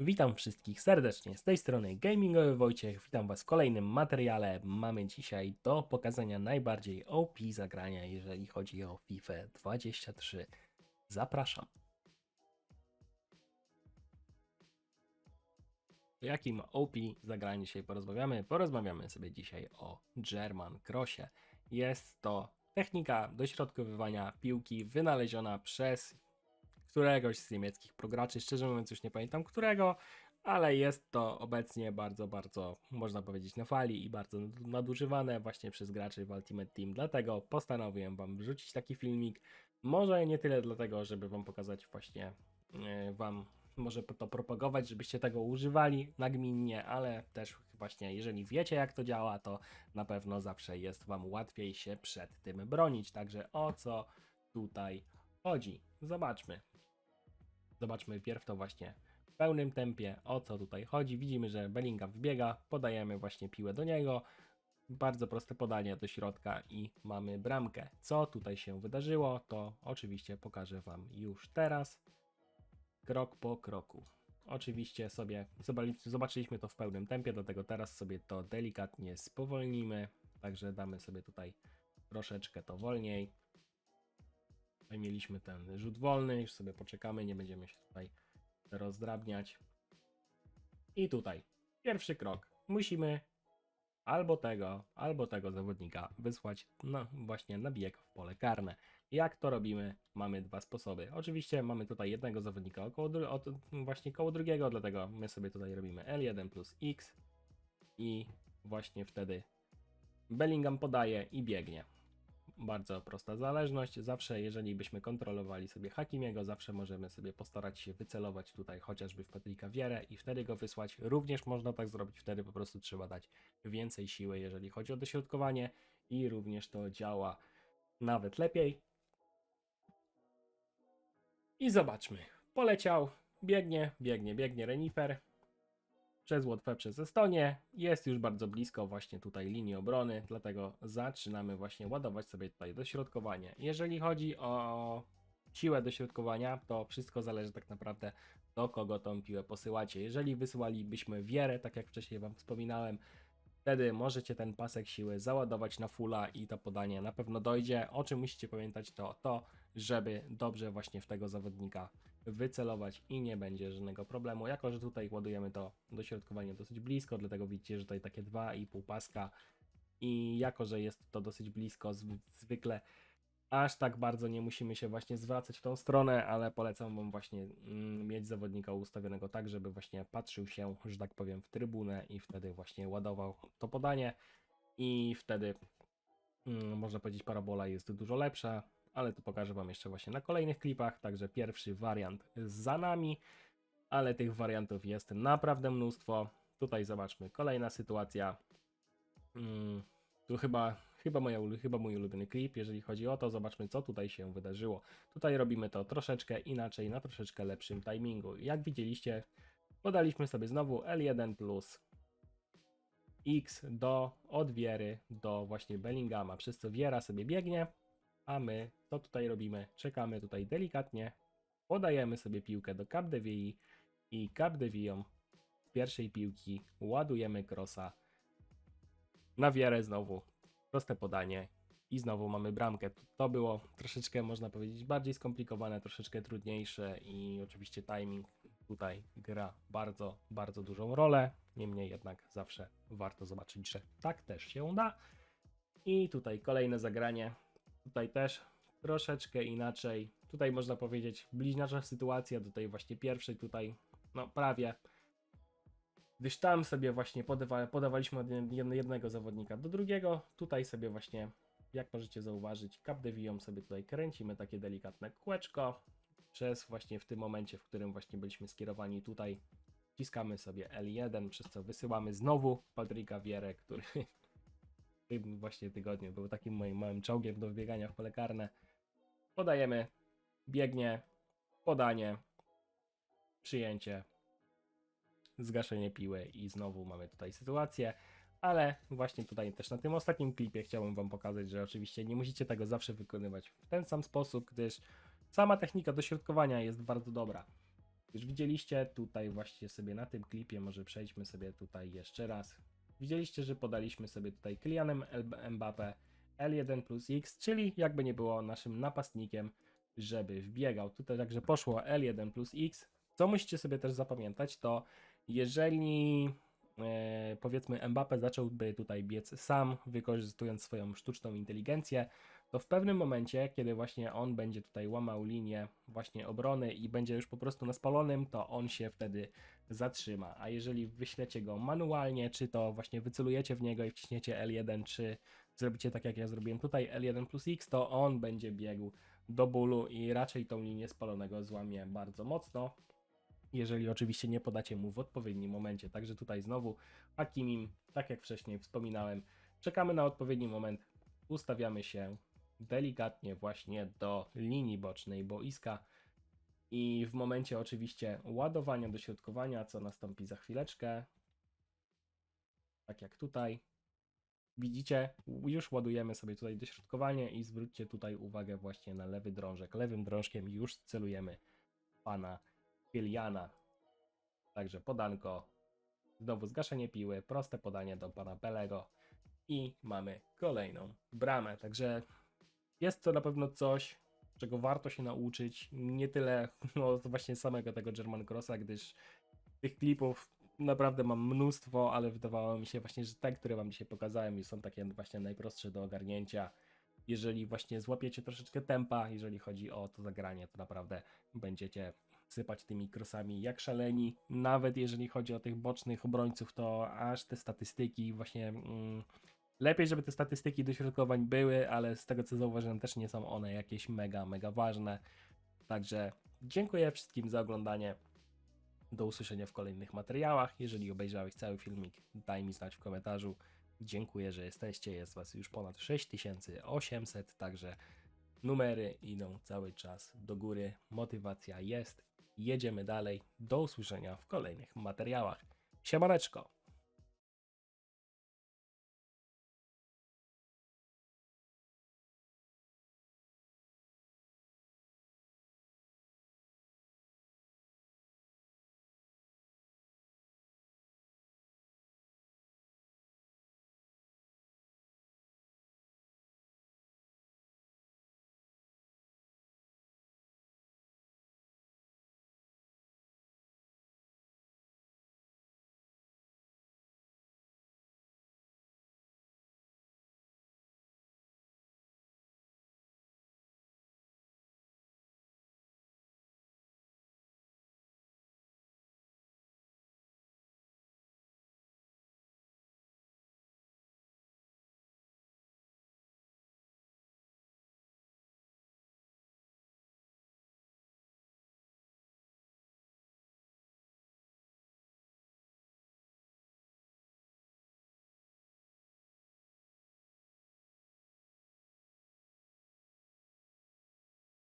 Witam wszystkich serdecznie, z tej strony Gamingowy Wojciech, witam was w kolejnym materiale. Mamy dzisiaj do pokazania najbardziej OP zagrania, jeżeli chodzi o FIFA 23. Zapraszam. O jakim OP zagraniu dzisiaj porozmawiamy? Porozmawiamy sobie dzisiaj o German Crossie. Jest to technika dośrodkowywania piłki wynaleziona przez któregoś z niemieckich prograczy. Szczerze mówiąc, już nie pamiętam którego, ale jest to obecnie bardzo, bardzo, można powiedzieć, na fali i bardzo nadużywane właśnie przez graczy w Ultimate Team. Dlatego postanowiłem Wam wrzucić taki filmik. Może nie tyle dlatego, żeby Wam pokazać właśnie e, Wam może to propagować, żebyście tego używali nagminnie, ale też właśnie jeżeli wiecie jak to działa, to na pewno zawsze jest Wam łatwiej się przed tym bronić. Także o co tutaj chodzi? Zobaczmy. Zobaczmy pierw to właśnie w pełnym tempie, o co tutaj chodzi. Widzimy, że Bellingham wbiega, podajemy właśnie piłę do niego. Bardzo proste podanie do środka i mamy bramkę. Co tutaj się wydarzyło, to oczywiście pokażę Wam już teraz, krok po kroku. Oczywiście sobie zobaczyliśmy to w pełnym tempie, dlatego teraz sobie to delikatnie spowolnimy. Także damy sobie tutaj troszeczkę to wolniej. Tutaj mieliśmy ten rzut wolny, już sobie poczekamy, nie będziemy się tutaj rozdrabniać. I tutaj, pierwszy krok. Musimy albo tego, albo tego zawodnika wysłać no, właśnie na bieg w pole karne. Jak to robimy? Mamy dwa sposoby. Oczywiście mamy tutaj jednego zawodnika około, od, właśnie koło drugiego, dlatego my sobie tutaj robimy L1 plus X i właśnie wtedy Bellingham podaje i biegnie bardzo prosta zależność. Zawsze, jeżeli byśmy kontrolowali sobie Hakimiego, zawsze możemy sobie postarać się wycelować tutaj chociażby w Patryka Wierę i wtedy go wysłać. Również można tak zrobić, wtedy po prostu trzeba dać więcej siły, jeżeli chodzi o dośrodkowanie i również to działa nawet lepiej. I zobaczmy. Poleciał, biegnie, biegnie, biegnie Renifer przez Łotwę, przez Estonię. Jest już bardzo blisko właśnie tutaj linii obrony, dlatego zaczynamy właśnie ładować sobie tutaj dośrodkowanie. Jeżeli chodzi o siłę dośrodkowania, to wszystko zależy tak naprawdę do kogo tą piłę posyłacie. Jeżeli wysyłalibyśmy wierę, tak jak wcześniej Wam wspominałem, wtedy możecie ten pasek siły załadować na fulla i to podanie na pewno dojdzie. O czym musicie pamiętać to to, żeby dobrze właśnie w tego zawodnika wycelować i nie będzie żadnego problemu. Jako, że tutaj ładujemy to dośrodkowanie dosyć blisko, dlatego widzicie, że tutaj takie 2,5 paska i jako, że jest to dosyć blisko, zwy- zwykle aż tak bardzo nie musimy się właśnie zwracać w tą stronę, ale polecam Wam właśnie mm, mieć zawodnika ustawionego tak, żeby właśnie patrzył się, że tak powiem, w trybunę i wtedy właśnie ładował to podanie i wtedy mm, można powiedzieć parabola jest dużo lepsza, ale to pokażę Wam jeszcze właśnie na kolejnych klipach, także pierwszy wariant za nami, ale tych wariantów jest naprawdę mnóstwo. Tutaj zobaczmy, kolejna sytuacja. Mm, tu chyba, chyba, moja, chyba mój ulubiony klip, jeżeli chodzi o to, zobaczmy co tutaj się wydarzyło. Tutaj robimy to troszeczkę inaczej, na troszeczkę lepszym timingu. Jak widzieliście, podaliśmy sobie znowu L1 plus X do od Wiery do właśnie Bellingama, przez co Wiera sobie biegnie, a my co tutaj robimy? Czekamy tutaj delikatnie, podajemy sobie piłkę do Capdevii i Capdevią z pierwszej piłki ładujemy crossa na Wierę znowu, proste podanie i znowu mamy bramkę. To było troszeczkę, można powiedzieć, bardziej skomplikowane, troszeczkę trudniejsze i oczywiście timing tutaj gra bardzo, bardzo dużą rolę. Niemniej jednak zawsze warto zobaczyć, że tak też się da. I tutaj kolejne zagranie. Tutaj też troszeczkę inaczej. Tutaj można powiedzieć bliźniacza sytuacja do tej właśnie pierwszej tutaj, no prawie. Gdyż tam sobie właśnie podawa, podawaliśmy od jed- jednego zawodnika do drugiego. Tutaj sobie właśnie, jak możecie zauważyć, Capdevią sobie tutaj kręcimy takie delikatne kółeczko. Przez właśnie w tym momencie, w którym właśnie byliśmy skierowani tutaj, wciskamy sobie L1, przez co wysyłamy znowu Patryka Wierę, który w tym właśnie tygodniu był takim moim małym czołgiem do wbiegania w pole karne. Podajemy, biegnie, podanie, przyjęcie, zgaszenie piły i znowu mamy tutaj sytuację. Ale właśnie tutaj też na tym ostatnim klipie chciałbym Wam pokazać, że oczywiście nie musicie tego zawsze wykonywać w ten sam sposób, gdyż sama technika dośrodkowania jest bardzo dobra. Już widzieliście tutaj właśnie sobie na tym klipie, może przejdźmy sobie tutaj jeszcze raz. Widzieliście, że podaliśmy sobie tutaj Kylianem Mbappe L1 plus X, czyli jakby nie było naszym napastnikiem, żeby wbiegał. Tutaj także poszło L1 plus X. Co musicie sobie też zapamiętać, to jeżeli e, powiedzmy Mbappe zacząłby tutaj biec sam, wykorzystując swoją sztuczną inteligencję, to w pewnym momencie, kiedy właśnie on będzie tutaj łamał linię właśnie obrony i będzie już po prostu na spalonym, to on się wtedy zatrzyma. A jeżeli wyślecie go manualnie, czy to właśnie wycelujecie w niego i wciśniecie L1, czy zrobicie tak jak ja zrobiłem tutaj L1 plus X, to on będzie biegł do bólu i raczej tą linię spalonego złamie bardzo mocno. Jeżeli oczywiście nie podacie mu w odpowiednim momencie. Także tutaj znowu Hakimim, tak jak wcześniej wspominałem, czekamy na odpowiedni moment, ustawiamy się delikatnie właśnie do linii bocznej boiska. I w momencie oczywiście ładowania, dośrodkowania, co nastąpi za chwileczkę, tak jak tutaj, widzicie, już ładujemy sobie tutaj dośrodkowanie i zwróćcie tutaj uwagę właśnie na lewy drążek. Lewym drążkiem już celujemy pana Kyliana. Także podanko, znowu zgaszenie piły, proste podanie do pana Pelego i mamy kolejną bramę. Także jest to na pewno coś, czego warto się nauczyć. Nie tyle no, właśnie samego tego German Crossa, gdyż tych klipów naprawdę mam mnóstwo, ale wydawało mi się właśnie, że te, które wam dzisiaj pokazałem, są takie właśnie najprostsze do ogarnięcia. Jeżeli właśnie złapiecie troszeczkę tempa, jeżeli chodzi o to zagranie, to naprawdę będziecie sypać tymi krosami jak szaleni. Nawet jeżeli chodzi o tych bocznych obrońców, to aż te statystyki właśnie. Mm, lepiej, żeby te statystyki dośrodkowań były, ale z tego co zauważyłem, też nie są one jakieś mega, mega ważne. Także dziękuję wszystkim za oglądanie. Do usłyszenia w kolejnych materiałach. Jeżeli obejrzałeś cały filmik, daj mi znać w komentarzu. Dziękuję, że jesteście. Jest Was już ponad 6800, także numery idą cały czas do góry. Motywacja jest. Jedziemy dalej. Do usłyszenia w kolejnych materiałach. Siemaneczko!